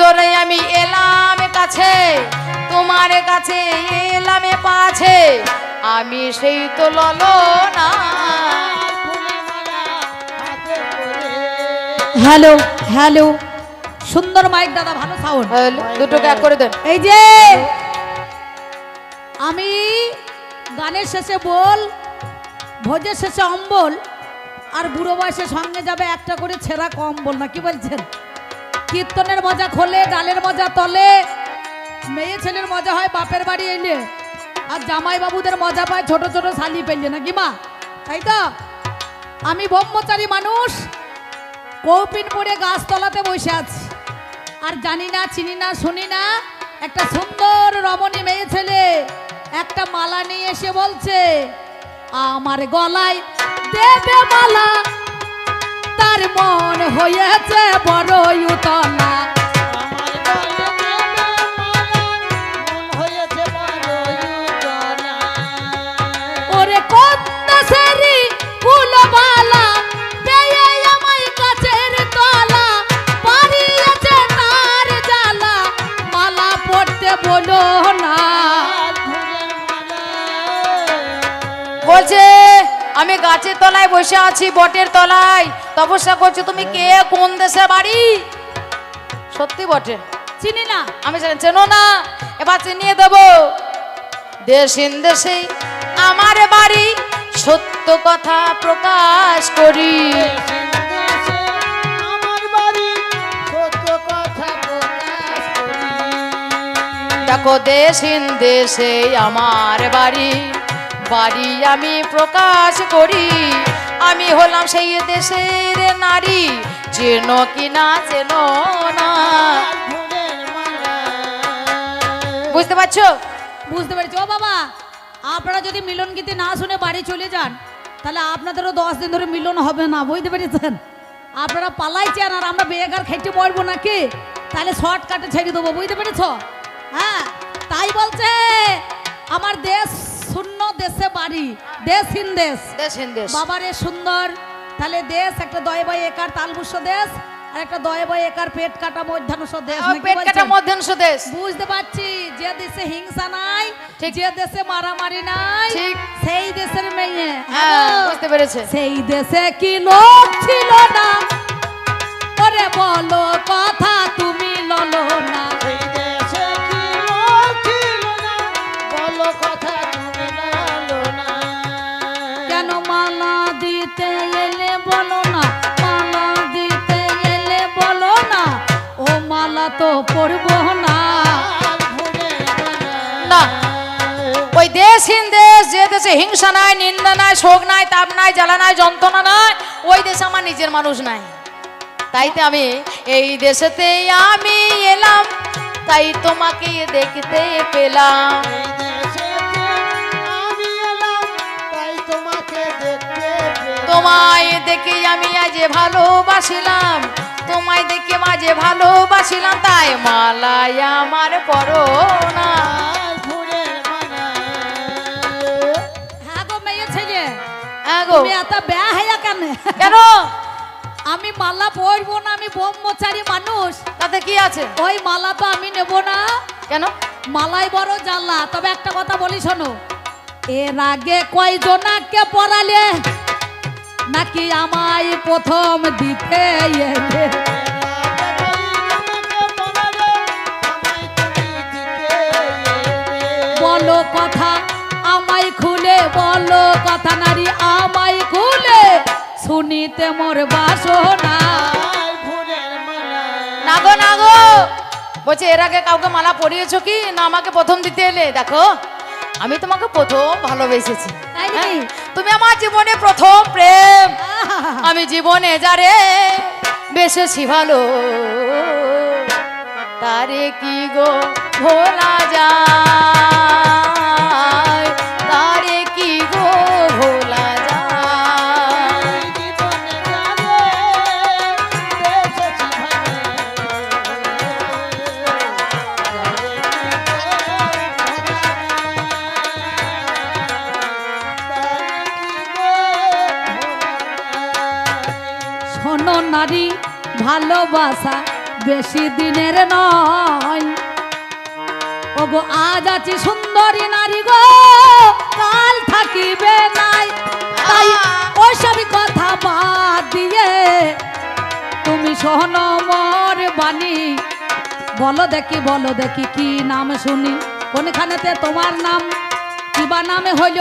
জোরে আমি এলাম কাছে তোমার কাছে এলাম পাছে। আমি সেই তো ললনা হ্যালো হ্যালো। সুন্দর মাইক দাদা ভালো সাউন্ড হ্যালো, দুটোকে এক করে দেন। এই যে আমি গানের শেষে বল ভোজের শেষে অম্বল আর বুড়ো বয়সে সঙ্গে যাবে একটা করে ছেঁড়া কম্বল না কি বলছেন? কীর্তনের মজা খোলে, ডালের মজা তলে। মেয়ে ছেলের মজা হয় বাপের বাড়ি এলে। আর জামাই বাবুদের মজা পায় ছোট ছোট শালি পেলে। নাকি মা? তাই তো? আমি ব্রহ্মচারী মানুষ। কৌপিন পরে গাছতলাতে বসে আছি। আর জানি না, চিনি না, শুনি না, একটা সুন্দর রমণী মেয়ে ছেলে একটা মালা নিয়ে এসে বলছে, আমার গলায় দেবে মালা। তার মন হয়েছে বড় উতলা। আমি গাছের তলায় বসে আছি বটের তলায়। তপস্যা করছ তুমি কে? কোন দেশে বাড়ি? সত্যি বটে। চিনি না। আমি জানি চেনো না। এবার চিনিয়ে দেব। দেশিন দেশে আমার বাড়ি সত্য কথা প্রকাশ করি। দেখো দেশিন দেশে আমার বাড়ি বাড়ি আমি প্রকাশ করি। আমি হলাম সেই দেশের নারী, চেন কি না চেন না। বুঝতে পারছ? বুঝতে পেরেছি। ও বাবা, আপনারা যদি মিলন গীতি না শুনে বাড়ি চলে যান, তাহলে আপনাদেরও দশ দিন ধরে মিলন হবে না, বুঝতে পেরেছেন? আপনারা পালাই পালাইছেন আর আমরা বেকার খেটে মরবো নাকি? তাহলে শর্টকাটে ছেড়ে দেবো, বুঝতে পেরেছ? হ্যাঁ তাই বলছে, আমার দেশ দেশে বাড়ি। দেশহীন দেশ। দেশিন দেশ। বাবারে সুন্দর। তাহলে দেশ একটা দয় বয় একার তালবুস দেশ আর একটা দয় বয় একার পেট কাটা মধ্যাহ্ন দেশ। পেট কাটা মধ্যাংশ দেশ। বুঝতে পারছি যে দেশে হিংসা নাই। যে দেশে মারামারি নাই। সেই দেশের মেয়ে। হ্যাঁ বুঝতে পেরেছে। সেই দেশে কি লোক ছিল না? ওরে বলো কথা দেশ হিংসা নাই নিন্দা নাই শোক নাই তাপ নাই জ্বালা নাই যন্ত্রণা নাই ওই দেশে আমার নিজের মানুষ নাই। তাইতে আমি এই দেশেতেই আমি এলাম তাই তোমাকে দেখতে পেলাম। তোমায় দেখে আমি আজ ভালোবাসিলাম তোমায় দেখে মাঝে ভালোবাসিলাম তাই মালায় আমার পরো তুমি এত ব্যা হইয়া কেন? কেন? আমি মালা পরবো না আমি ব্রহ্মচারী মানুষ। তাতে কি আছে? ওই মালা তো আমি নেব না। কেন? মালাই বড় জ্বালা। তবে একটা কথা বলি শোনো। এর আগে কয়জনাকে পড়ালে? নাকি আমায় প্রথম দিতে এলে। বলো কথা। খুলে বলো কথা নারী আমায় খুলে। শুনিতে মোর বাসনা। না গো না গো বলছে এর আগে কাউকে মালা পরিয়েছো কি? না আমাকে প্রথম দিতে এলে? দেখো আমি তোমাকে প্রথম ভালোবেসেছি? হ্যাঁ? তুমি আমার জীবনে প্রথম প্রেম। আমি জীবনে যারে বেশেছি ভালো তারে কি গো ভোলা যায়? ভালোবাসা বেশি দিনের নয়। ওগো আজ আছি সুন্দরী নারী গো কাল থাকিবে নাই। তাই ওইসব কথা বাদ দিয়ে তুমি শোনো মোর বাণী। বলো দেখি বলো দেখি কি নাম শুনি। কোনখানেতে তোমার নাম? কিবা নামে হইল?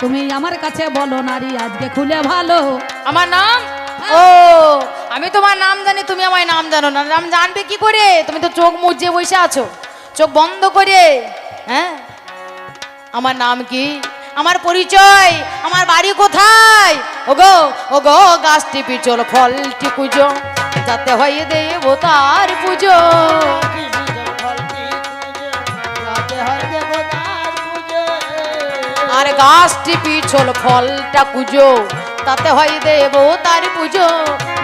তুমি আমার কাছে বলো নারী আজকে খুলে ভালো। আমার নাম? ও আমি তোমার নাম জানি, তুমি আমার নাম জানো না। নাম জানবে কি করে? তুমি তো চোখ মুজে বসে আছো। চোখ বন্ধ করে। হ্যাঁ? আমার নাম কি? আমার পরিচয়? আমার বাড়ি কোথায়? ও গো ওগো ওগো, গাছটি পিচল ফলটি পুজো যাতে হয়ে দেব তার পুজো। আর গাছটি পিছল, ফলটা পুজো তাতে হয় দেব তার পুজো।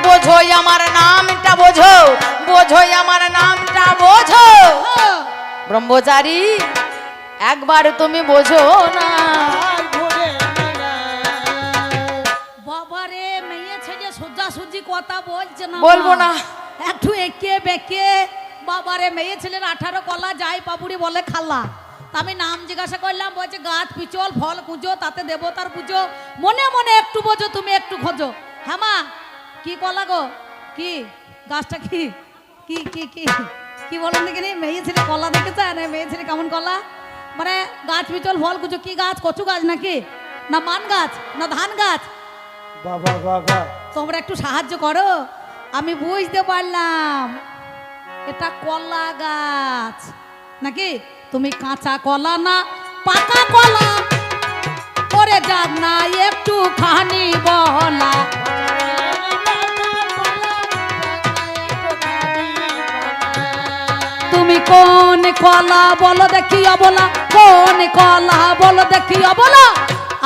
বোঝোই আমার নামটা বোঝো বোঝোই আমার নামটা বোঝো। ব্রহ্মচারী একবার তুমি বোঝো না। বাবারে মেয়ে ছেলে সোজা সুজি কথা বলছে না বলব না। একটু একে বেঁকে। বাবারে মেয়ে ছেলের আঠারো কলা যাই পাপুড়ি বলে খাল্লা তা আমি নাম জিজ্ঞাসা করলাম বলছে গাছ পিচল ফল পুজো তাতে দেবতার পুজো। মনে মনে একটু বোঝো তুমি একটু খোঁজো। হ্যাঁ মা কি কলা গো? কি? গাছটা কি? কি কি কি? কি বলেন দেখি নি? মেয়ে ছেলে কলা দেখেছে? না মেয়ে ছেলে কেমন কলা? মানে গাছ পিচল ফল পুজো কি গাছ? কচু গাছ নাকি? না মান গাছ? না ধান গাছ? বাবা বাবা। তোমরা একটু সাহায্য করো। আমি বুঝতে পারলাম। এটা কলা গাছ। নাকি? তুমি কাঁচা কলা না পাকা কলা? করে যাক না একটু খানি বলা। তুমি কোন কলা বলো দেখি অবলা? কোন কলা বলো দেখি অবলা?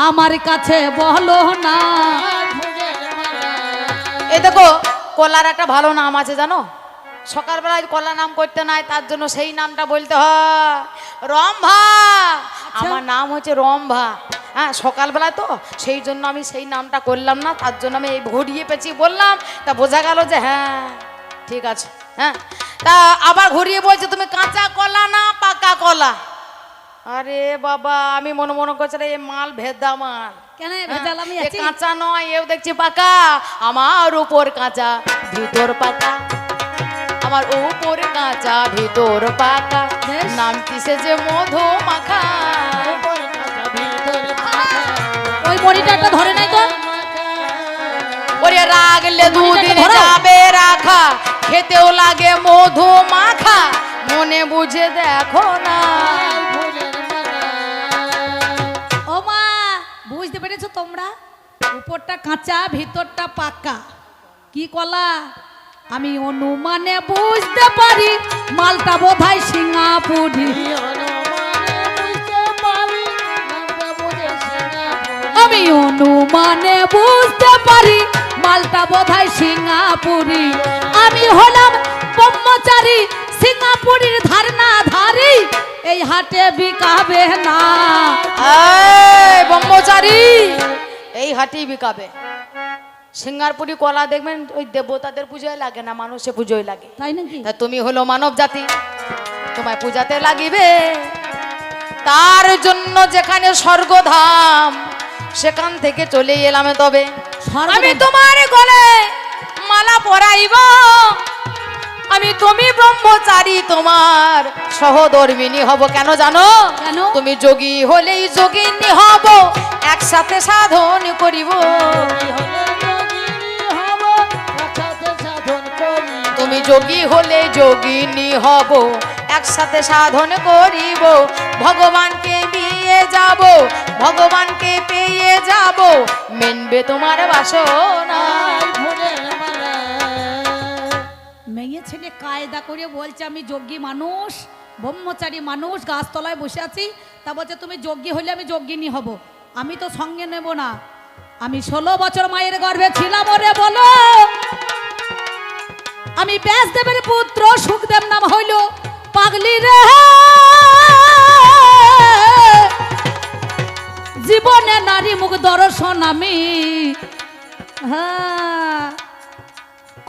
আমার কাছে বলো না। এই দেখো, কলার একটা ভালো নাম আছে জানো? সকালবেলায় কলা নাম করতে নাই তার জন্য সেই নামটা বলতে হয়। রম্ভা! আমার নাম হচ্ছে রম্ভা। হ্যাঁ সকালবেলায় তো সেই জন্য আমি সেই নামটা করলাম না তার জন্য আমি এই ঘুরিয়ে পেঁচিয়ে বললাম তা বোঝা গেল যে হ্যাঁ ঠিক আছে হ্যাঁ। তা আবার ঘুরিয়ে বলছে তুমি কাঁচা কলা না পাকা কলা? আরে বাবা আমি মনে মনে করছি এই মাল ভেদা মাল। কেন ভেজাল আমি কাঁচা নয় এও দেখছি পাকা। আমার উপর কাঁচা ভিতর পাকা আমার উপর কাঁচা ভিতর পাকা বেশ। নাম কিসে যে মধু মাখা? ওই মনিটারটা ধরে নাই তো। ওরে রাগলে দুদিন। যাবে রাখা। খেতেও লাগে মধু মাখা। মনে বুঝে দেখো না। ও মা বুঝতে পেরেছ তোমরা? উপরটা কাঁচা ভিতরটা পাকা। কি কলা? আমি অনুমানে বুঝতে পারি মালটা বোধহয় সিঙ্গাপুরি। আমি অনুমানে বুঝতে পারি মালটা বোধহয় সিঙ্গাপুরি। আমি হলাম ব্রহ্মচারী সিঙ্গাপুরির ধারণা ধারি এই হাটে বিকাবে না। ব্রহ্মচারী এই হাটি বিকাবে। সিঙ্গারপুরি কলা দেখবেন ওই দেবতাদের পুজোয় লাগে না মানুষের পুজোয় লাগে। তাই নাকি? তা তুমি হলো মানব জাতি তোমায় পূজাতে লাগিবে। তার জন্য যেখানে স্বর্গধাম সেখান থেকে চলে এলাম তবে? আমি তোমার গলে মালা পরাইব। আমি তুমি ব্রহ্মচারী তোমার সহধর্মিনী হব। কেন জানো? কেন? তুমি যোগী হলেই যোগিনী হব। একসাথে সাধন করিব। যোগী হলে যোগিনী হব। একসাথে সাধন করিব। ভগবানকে বিয়ে যাব। ভগবানকে পেয়ে যাব। মেনবে তোমার বাসনা। মেয়ে ছেলে কায়দা করে বলছে, আমি যোগ্যী মানুষ, ব্রহ্মচারী মানুষ, গাছতলায় বসে আছি। তা বলছে, তুমি যোগ্যী হলে আমি যোগ্যিনী হব। আমি তো সঙ্গে নেব না। আমি ষোলো বছর মায়ের গর্ভে ছিলাম ওরে বলো। আমি ব্যাসদেবের পুত্র, সুখদেব নাম হইল পাগলি রে। জীবনে নারী মুখ দর্শন আমি হ্যাঁ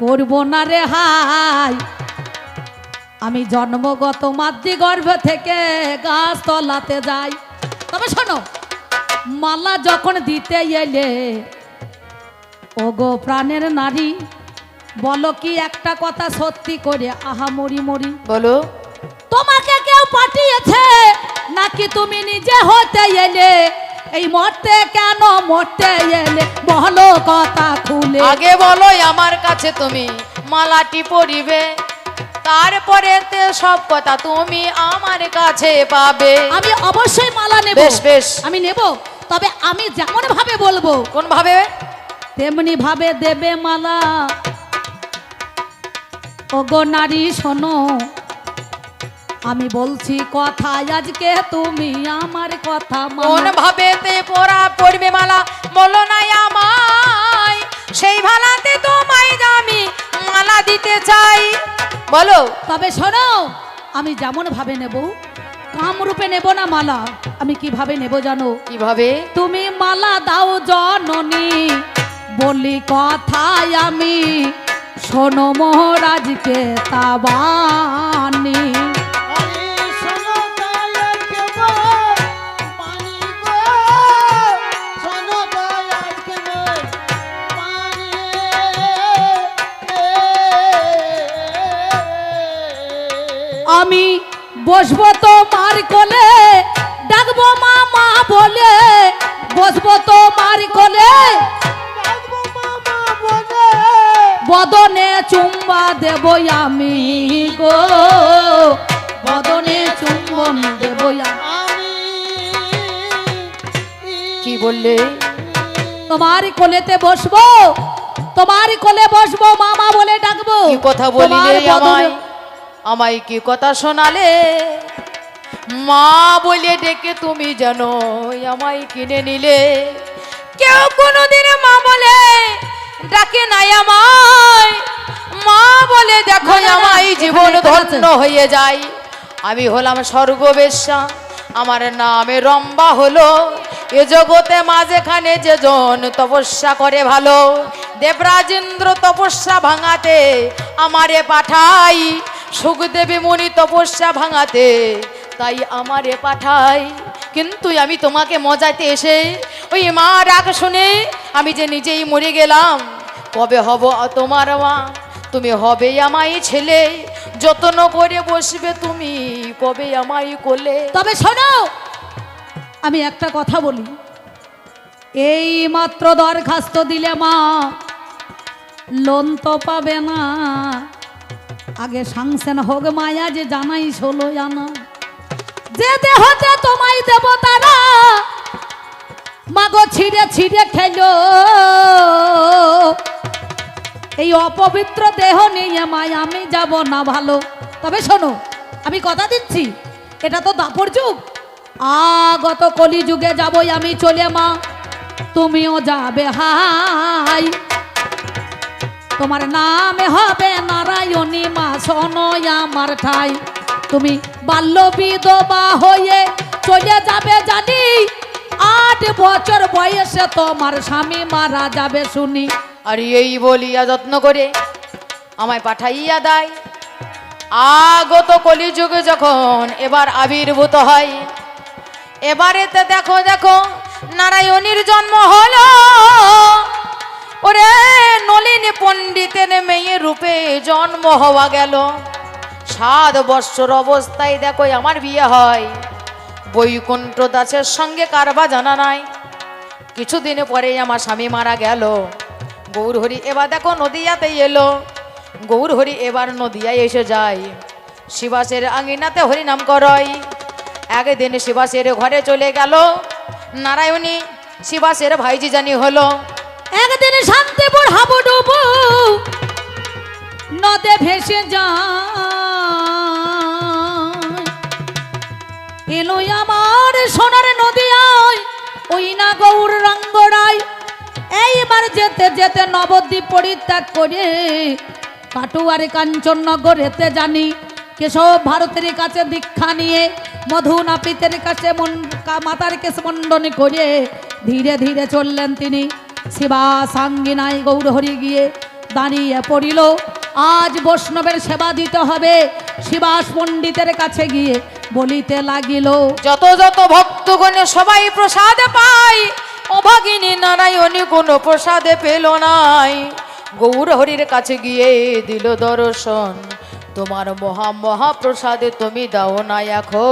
করব না রে হাই। আমি জন্মগত মাতৃগর্ভ থেকে গাছ তলাতে যাই। তবে শোনো, মালা যখন দিতে এলে, ওগো প্রাণের নারী বলো কি একটা কথা সত্যি করে? আহা মরি মরি। বলো। তোমাকে কেউ পাঠিয়েছে? নাকি তুমি নিজে হতে এলে? এই মরতে কেন মরতে এলে? বলো কথা খুলে। আগে বলো আমার কাছে তুমি মালাটি পরিবে। তারপরে তে সব কথা তুমি আমার কাছে পাবে। আমি অবশ্যই মালা নেব। বেশ বেশ। আমি নেব। তবে আমি যেমন ভাবে বলব কোন ভাবে তেমনি ভাবে দেবে মালা। ওগো নারী শোনো। আমি বলছি কথা আজকে তুমি আমার কথা মানো। ভাবে তে পড়বে মালা বলো না আমায়। সেই ভালাতে তোমায় আমি মালা দিতে চাই। বলো। তবে শোনো আমি যেমন ভাবে নেব কামরূপে নেব না মালা। আমি কীভাবে নেব জানো? কীভাবে? তুমি মালা দাও জননী বলি কথায় আমি শোনো মহারাজকে তাবানি। আমি বসবো তো মার কোলে, ডাকবো মামা বলে। বসবো তো মার কোলে বদনে চুম্বা দেব আমি গো। বদনে চুম্বন দেব আমি। কি বললে? তোমার কোলেতে বসবো? তোমার কোলে বসবো মামা বলে ডাকবো। কি কথা বলিলে আমায়? আমায় কি কথা শোনালে? মা বলে ডেকে তুমি জানো আমায় কিনে নিলে। কেউ কোনোদিন মা বলে ডাকে নাই আমায়। মা বলে, দেখো আমায় জীবন ধন্য হয়ে যায়। আমি হলাম স্বর্গবেশ্যা, আমার নামে রম্বা হলো। এ জগতে মাঝেখানে যে জন তপস্যা করে ভালো, দেবরাজেন্দ্র তপস্যা ভাঙাতে আমারে পাঠাই। সুখদেবী মুনি তপস্যা ভাঙাতে তাই আমারে পাঠাই। কিন্তু আমি তোমাকে মজাতে এসে, ওই মা ডাক শুনে আমি যে নিজেই মরে গেলাম। কবে হব তোমার মা? তুমি হবে আমায় ছেলে, যত্ন করে বসবে তুমি কবে আমায় কোলে? তবে শোনো, আমি একটা কথা বলি। এই মাত্র দরখাস্ত দিলে মা, লোন তো পাবে না। আগে সাংসেন হোক মায়া যে জানাই ষোলো জানা যে দেহতে তোমায় দেব তারা মাগো ছিঁড়ে ছিঁড়ে খেলো। এই অপবিত্র দেহ নিয়ে মায়, আমি যাব না ভালো। তবে শোনো, আমি কথা দিচ্ছি, এটা তো দাপর যুগ। আগত কলি যুগে যাবই আমি চলে মা, তুমিও যাবে হাই। তোমার নামে হবে নারায়ণী মা, শোনো আমার ঠাই। তুমি বাল্য বিধবা হয়ে চলে যাবে জানি। আট বছর বয়সে তোমার স্বামী মারা যাবে শুনি। আর এই বলিয়া যত্ন করে আমায় পাঠাইয়া দেয় আগত কলিযুগে যখন এবার আবির্ভূত হয়, এবারেতে দেখো দেখো, নারায়ণীর জন্ম হলো। ওরে নলিনী পণ্ডিতের মেয়ে রূপে জন্ম হওয়া গেল। সাত বৎসর অবস্থায় দেখো, আমার বিয়ে হয়। বৈকুণ্ঠ দাসের সঙ্গে কারবা জানা নাই? কিছুদিন পরে আমার স্বামী মারা গেল। গৌরহরি এবার দেখো নদিয়াতে এলো। গৌরহরি এবার নদিয়ায় এসে যায়। শিবাসের আঙিনাতে হরিনাম করয়। একদিন শিবাসের ঘরে চলে গেল। নারায়ণী, শিবাসের ভাইজি জানি হলো। একদিন শান্তিপুর হাবুডুবু, নদে ভেসে যায়। এলো আমার সোনার নদী আয়, ওই না গৌর রঙ্গরাই এইবার যেতে যেতে নবদ্বীপ পরিত্যাগ করে। কাটুয়ারে কাঞ্চননগরেতে জানি, কেশব ভারতের কাছে দীক্ষা নিয়ে মধু নাপিতের কাছে মাতার কেশ মণ্ডনী করে ধীরে ধীরে চললেন তিনি। শিবা সাঙ্গিনায় গৌরহরি গিয়ে দাঁড়িয়ে পড়িল। আজ বৈষ্ণবের সেবা দিতে হবে। শিবাস পণ্ডিতের কাছে গিয়ে বলিতে লাগিল, যত যত ভক্তগণে সবাই প্রসাদে পাই অভাগিনী নারায়ণী কোনো প্রসাদে পেল নাই। গৌর হরির কাছে গিয়ে দিল দর্শন, তোমার মহা মহাপ্রসাদে তুমি দাও না এখন।